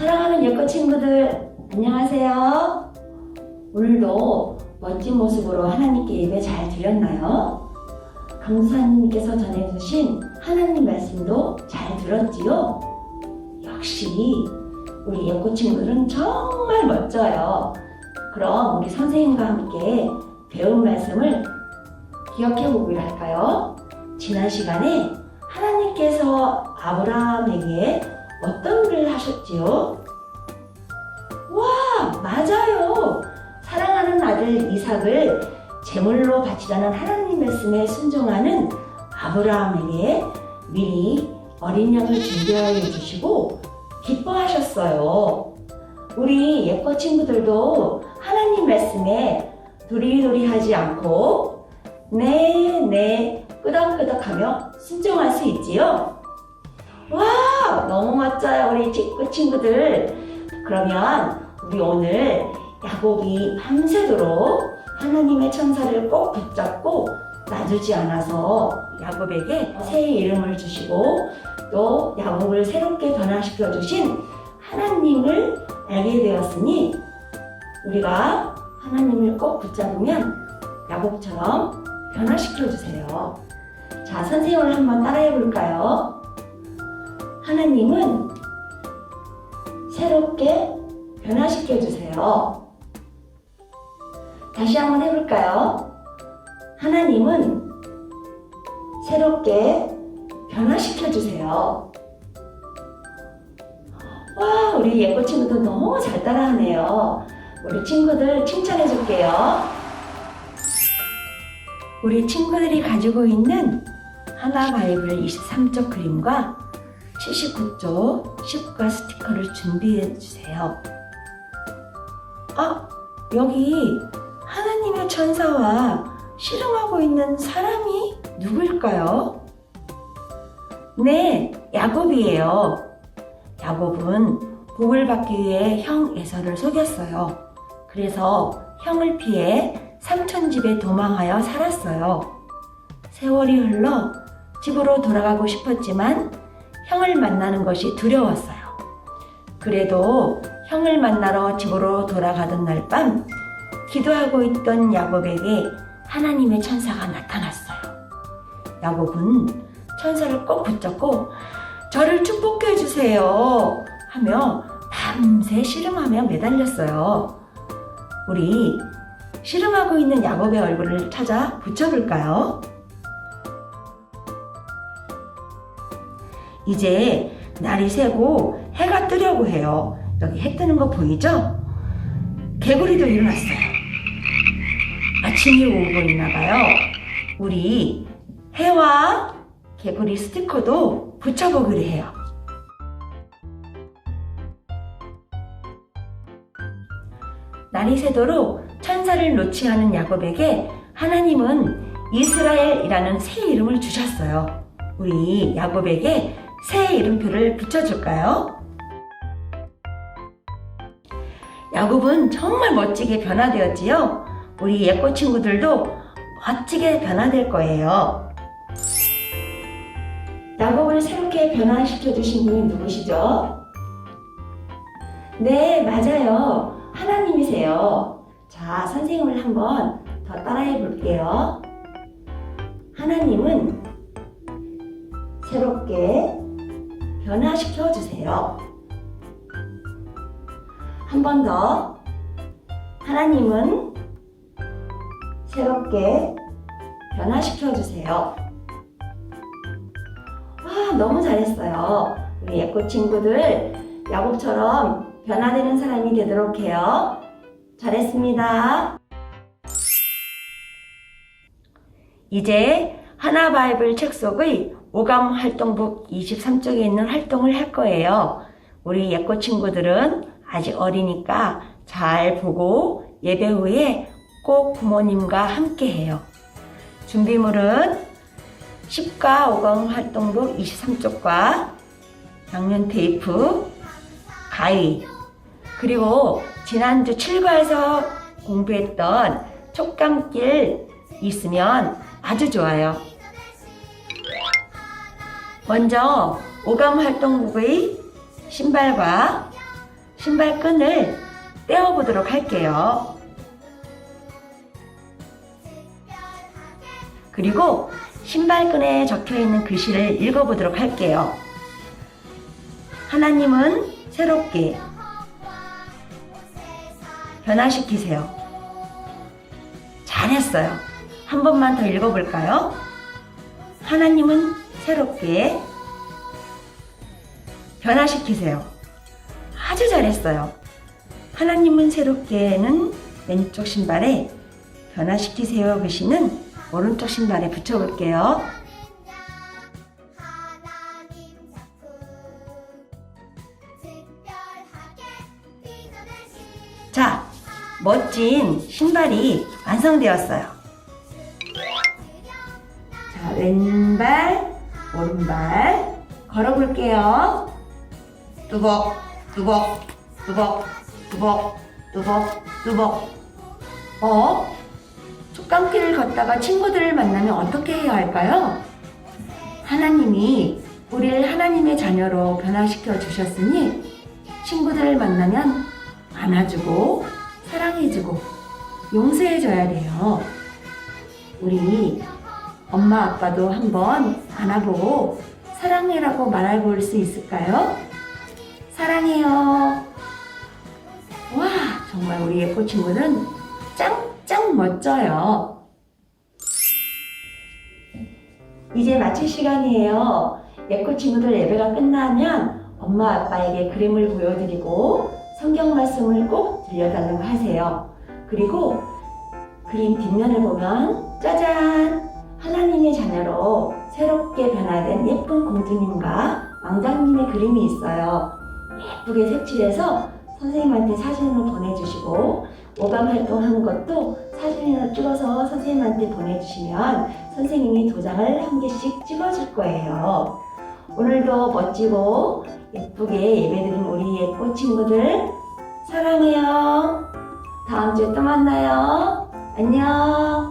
사랑하는 예꺼 친구들, 안녕하세요. 오늘도 멋진 모습으로 하나님께 예배 잘 드렸나요? 강사님께서 전해주신 하나님 말씀도 잘 들었지요? 역시 우리 예꺼 친구들은 정말 멋져요. 그럼 우리 선생님과 함께 배운 말씀을 기억해 보기로 할까요? 지난 시간에 하나님께서 아브라함에게 어떤 일을 하셨지요? 와, 맞아요. 사랑하는 아들 이삭을 제물로 바치자는 하나님 말씀에 순종하는 아브라함에게 미리 어린 양을 준비하여 주시고 기뻐하셨어요. 우리 예뻐 친구들도 하나님 말씀에 도리도리하지 않고 네, 네, 끄덕끄덕하며 순종할 수 있지요? 와, 너무 멋져요, 우리 친구 친구들. 그러면 우리 오늘 야곱이 밤새도록 하나님의 천사를 꼭 붙잡고 놔두지 않아서 야곱에게 새 이름을 주시고 또 야곱을 새롭게 변화시켜 주신 하나님을 알게 되었으니 우리가 하나님을 꼭 붙잡으면 야곱처럼 변화시켜 주세요. 자, 선생님을 한번 따라해 볼까요? 하나님은 새롭게 변화시켜 주세요. 다시 한번 해볼까요? 하나님은 새롭게 변화시켜 주세요. 와, 우리 예쁜 친구들 너무 잘 따라하네요. 우리 친구들 칭찬해 줄게요. 우리 친구들이 가지고 있는 하나 바이블 23쪽 그림과 79쪽 10과 스티커를 준비해 주세요. 아, 여기 하나님의 천사와 씨름하고 있는 사람이 누구일까요? 네, 야곱이에요. 야곱은 복을 받기 위해 형 에서를 속였어요. 그래서 형을 피해 삼촌 집에 도망하여 살았어요. 세월이 흘러 집으로 돌아가고 싶었지만 형을 만나는 것이 두려웠어요. 그래도 형을 만나러 집으로 돌아가던 날 밤 기도하고 있던 야곱에게 하나님의 천사가 나타났어요. 야곱은 천사를 꼭 붙잡고 저를 축복해 주세요 하며 밤새 씨름하며 매달렸어요. 우리 씨름하고 있는 야곱의 얼굴을 찾아 붙여볼까요? 이제 날이 새고 해가 뜨려고 해요. 여기 해 뜨는 거 보이죠? 개구리도 일어났어요. 아침이 오고 있나 봐요. 우리 해와 개구리 스티커도 붙여보기로 해요. 날이 새도록 천사를 놓지 않은 야곱에게 하나님은 이스라엘이라는 새 이름을 주셨어요. 우리 야곱에게 새 이름표를 붙여줄까요? 야곱은 정말 멋지게 변화되었지요? 우리 예뻐 친구들도 멋지게 변화될 거예요. 야곱을 새롭게 변화시켜 주신 분이 누구시죠? 네, 맞아요. 하나님이세요. 자, 선생님을 한번 더 따라해 볼게요. 하나님은 새롭게 변화시켜 주세요. 한 번 더. 하나님은 새롭게 변화시켜 주세요. 와, 너무 잘했어요. 우리 예꽃 친구들, 야곱처럼 변화되는 사람이 되도록 해요. 잘했습니다. 이제 하나 바이블 책 속의 오감 활동북 23쪽에 있는 활동을 할 거예요. 우리 예꽃 친구들은 아직 어리니까 잘 보고 예배 후에 꼭 부모님과 함께 해요. 준비물은 10과 오감 활동북 23쪽과 양면 테이프, 가위, 그리고 지난주 7과에서 공부했던 촉감길 있으면 아주 좋아요. 먼저 오감 활동복의 신발과 신발 끈을 떼어 보도록 할게요. 그리고 신발끈에 적혀 있는 글씨를 읽어 보도록 할게요. 하나님은 새롭게 변화시키세요. 잘했어요. 한 번만 더 읽어볼까요? 하나님은 새롭게 변화시키세요. 아주 잘했어요. 하나님은 새롭게는 왼쪽 신발에 변화시키세요 글씨는 오른쪽 신발에 붙여볼게요. 자, 멋진 신발이 완성되었어요. 자, 왼발, 오른발 걸어볼게요. 뚜벅, 뚜벅, 뚜벅, 뚜벅, 뚜벅, 뚜벅. 어? 촉감길을 걷다가 친구들을 만나면 어떻게 해야 할까요? 하나님이 우리를 하나님의 자녀로 변화시켜 주셨으니 친구들을 만나면 안아주고 사랑해주고 용서해줘야 돼요. 우리 엄마 아빠도 한번 안아보고 사랑해라고 말해 볼 수 있을까요? 사랑해요. 와 정말 우리 예쁜 친구는 짱짱 멋져요. 이제 마칠 시간이에요. 예쁜 친구들 예배가 끝나면 엄마 아빠에게 그림을 보여드리고 성경 말씀을 꼭 들려달라고 하세요. 그리고 그림 뒷면을 보면 짜잔! 하나님의 자녀로 새롭게 변화된 예쁜 공주님과 왕자님의 그림이 있어요. 예쁘게 색칠해서 선생님한테 사진으로 보내주시고 오감 활동하는 것도 사진으로 찍어서 선생님한테 보내주시면 선생님이 도장을 한 개씩 찍어줄 거예요. 오늘도 멋지고 예쁘게 예배드린 우리 예쁜 친구들 사랑해요. 다음 주에 또 만나요. 안녕.